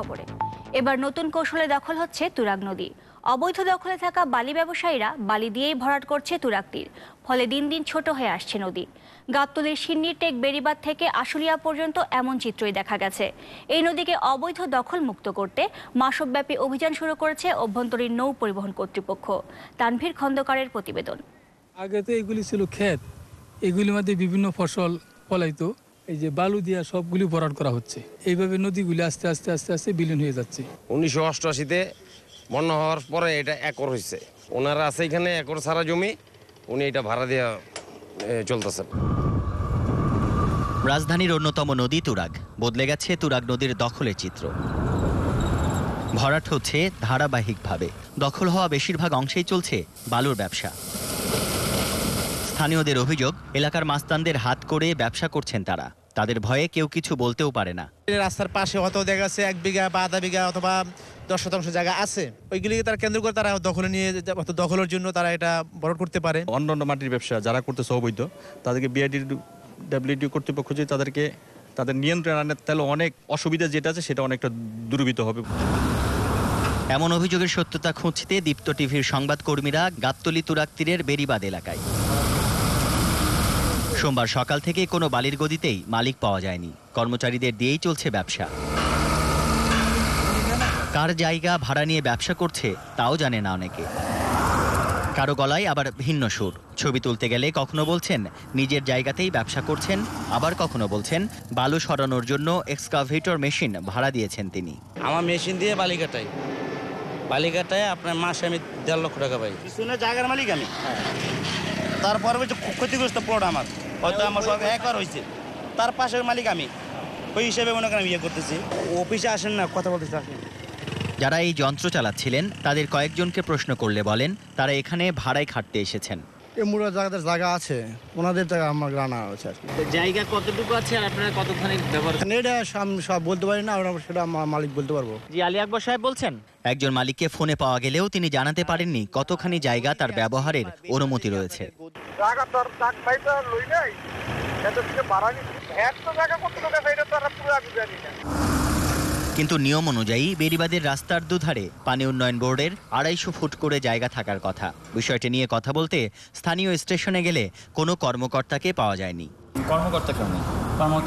খবরে। এবার নতুন কৌশলে দখল হচ্ছে তুরাগ নদী। অবৈধ দখলে থাকা বালি ব্যবসায়ীরা বালি দিয়েই ভরাট করছে তুরাগ তীর ফলে দিন দিন ছোট হয়ে আসছে নদী। গাবতলির সিন্নির টেক বেড়িবাদ থেকে আশুলিয়া পর্যন্ত এমন চিত্রই দেখা গেছে। এই নদীকে অবৈধ দখল মুক্ত করতে মাসব্যাপী অভিযান শুরু করেছে অভ্যন্তরীণ নৌ পরিবহন কর্তৃপক্ষ। তানভীর খন্দকারের প্রতিবেদন। আগে তো এগুলি ছিল ক্ষেত। এগুলির মধ্যে বিভিন্ন ফসল ফলাইতো। এই যে বালু দিয়া সবগুলি ভরাট করা হচ্ছে। এইভাবে নদীগুলি আস্তে আস্তে আস্তে আস্তে বিলীন হয়ে যাচ্ছে। উনিশশো অষ্টআশিতে বন্যা হওয়ার পরে এটা একর হয়েছে। ওনারা আছে এখানে একর সারা জমি। উনি এটা ভাড়া দিয়ে চলতেছেন। রাজধানীর অন্যতম নদী তুরাগ। বদলে গেছে তুরাগ নদীর দখলের চিত্র। ভরাট হচ্ছে ধারাবাহিকভাবে। দখল হওয়া বেশিরভাগ অংশেই চলছে বালুর ব্যবসা। স্থানীয়দের অভিযোগ এলাকার মাস্তানদের হাত করে ব্যবসা করছেন তারা। তাদের ভয়ে কেউ কিছু বলতেও পারে না। রাস্তার পাশে হয়তো দেখা যাচ্ছে এক বিঘা বা আধা বিঘা অথবা দশ শতাংশ জায়গা আছে। ওইগুলিকে তারা কেন্দ্র করে তারা দখলে নিয়ে দখলের জন্য তারা এটা বরট করতে পারে। অন্য অন্য মাটির ব্যবসা যারা করতেছে অবৈধ তাদেরকে বিআইডি ডাব্লিউডি কর্তৃপক্ষ যে তাদেরকে তাদের নিয়ন্ত্রণ আনে তাহলে অনেক অসুবিধা যেটা আছে সেটা অনেকটা দুর্বিত হবে। এমন অভিযোগের সত্যতা খুঁজতে দীপ্ত টিভির সংবাদকর্মীরা গাবতলি তুরাগ তীরের বেরিবাদ এলাকায়। সোমবার সকাল থেকে কোনো বালির গদিতেই মালিক পাওয়া যায়নি। কর্মচারীদের দিয়েই চলছে ব্যবসা। কার জায়গা ভাড়া নিয়ে ব্যবসা করছে তাও জানে না অনেকে। কারও গলায় আবার ভিন্ন সুর। ছবি তুলতে গেলে কখনো বলছেন নিজের জায়গাতেই ব্যবসা করছেন আবার কখনো বলছেন বালু সরানোর জন্য এক্সকাভেটর মেশিন ভাড়া দিয়েছেন তিনি। আমার মেশিন দিয়ে বালি কাটাই। বালি কাটায় আপনার মাসে আমি দেড় লক্ষ টাকা পাই। পিছনে জায়গার মালিক আমি। তারপরে ক্ষতিগ্রস্ত প্লট আমার। হয়তো আমার সব একবার হয়েছে। তার পাশের মালিক আমি। ওই হিসেবে মনে করেন আমি ইয়ে করতেছি। অফিসে আসেন না কথা বলতেছি আসেন। যারা এই যন্ত্র চালাচ্ছিলেন তাদের কয়েকজনকে প্রশ্ন করলে বলেন তারা এখানে ভাড়ায় খাটতে এসেছেন। এমুরা জায়গাদের জায়গা আছে ওনাদের জায়গা আমার জানা আছে আর জায়গা কতটুকু আছে আর আপনারা কতখানি ব্যবহার এটা আমি সব বলতে পারি না আমরা সেটা আমার মালিক বলতে পারব। জি আলী আকবর সাহেব বলছেন? একজন মালিককে ফোনে পাওয়া গেলেও তিনি জানাতে পারেননি কতখানি জায়গা তার ব্যবহারের অনুমতি রয়েছে। জায়গা তোর চাক পাইতে লই নাই। এটা থেকে ভাড়া নিচ্ছি ভ্যাট জায়গা কত টাকা এটা তো আমরা পুরো আমি জানি না। কিন্তু নিয়ম অনুযায়ী বেরিবাদের রাস্তার দুধারে পানি উন্নয়ন বোর্ডের আড়াইশো ফুট করে জায়গা থাকার কথা। বিষয়টি নিয়ে কথা বলতে স্থানীয় স্টেশনে গেলে কোনো কর্মকর্তাকে পাওয়া যায়নি। কর্মকর্তা কেমন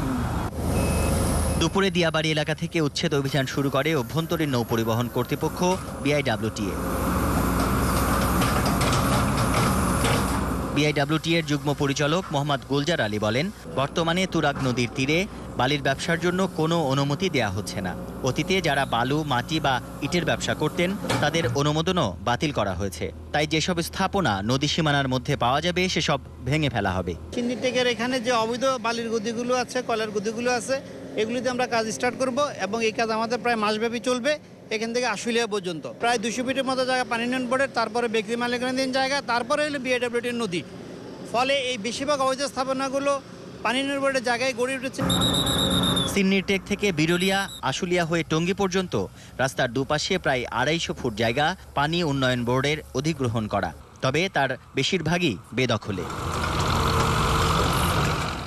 দুপুরে দিয়াবাড়ি এলাকা থেকে উচ্ছেদ অভিযান শুরু করে অভ্যন্তরীণ নৌ পরিবহন কর্তৃপক্ষ বিআইডব্লিউটিএ বিআইডব্লিউটি এর যুগ্ম পরিচালক মোহাম্মদ গুলজার আলী বলেন, বর্তমানে তুরাগ নদীর তীরে বালির ব্যবসার জন্য কোনো অনুমতি দেয়া হচ্ছে না। অতীতে যারা বালু, মাটি বা ইটের ব্যবসা করতেন, তাদের অনুমোদনও বাতিল করা হয়েছে। তাই যেসব স্থাপনা নদী সীমানার মধ্যে পাওয়া যাবে, সেসব ভেঙে ফেলা হবে। সিন্ডিটেকের এখানে যে অবৈধ বালির গদিগুলো আছে, কলের গদিগুলো আছে, এগুলিতে আমরা কাজ স্টার্ট করব এবং এই কাজ আমাদের প্রায় মাসব্যাপী চলবে। এখান থেকে আশুলিয়া পর্যন্ত। প্রায় দুশো ফিটের মতো জায়গা পানি উন্নয়ন বোর্ডের তারপরে ব্যক্তি মালিকানাধীন জায়গা, তারপরে হলো বিএডব্লিউটির নদী। ফলে এই বেশিরভাগ অবৈধ স্থাপনাগুলো পানি উন্নয়ন বোর্ডের জায়গায় গড়ে উঠেছে। সিন্নির টেক থেকে বিরুলিয়া, আশুলিয়া হয়ে টঙ্গী পর্যন্ত রাস্তার দুপাশে প্রায় আড়াইশো ফুট জায়গা পানি উন্নয়ন বোর্ডের অধিগ্রহণ করা। তবে তার বেশিরভাগই বেদখলে।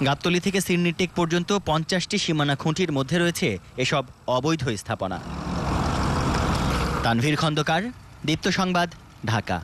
গাবতলী থেকে সিন্নিটেক পর্যন্ত পঞ্চাশটি সীমানা খুঁটির মধ্যে রয়েছে এসব অবৈধ স্থাপনা। তানভীর খন্দকার দীপ্ত সংবাদ ঢাকা।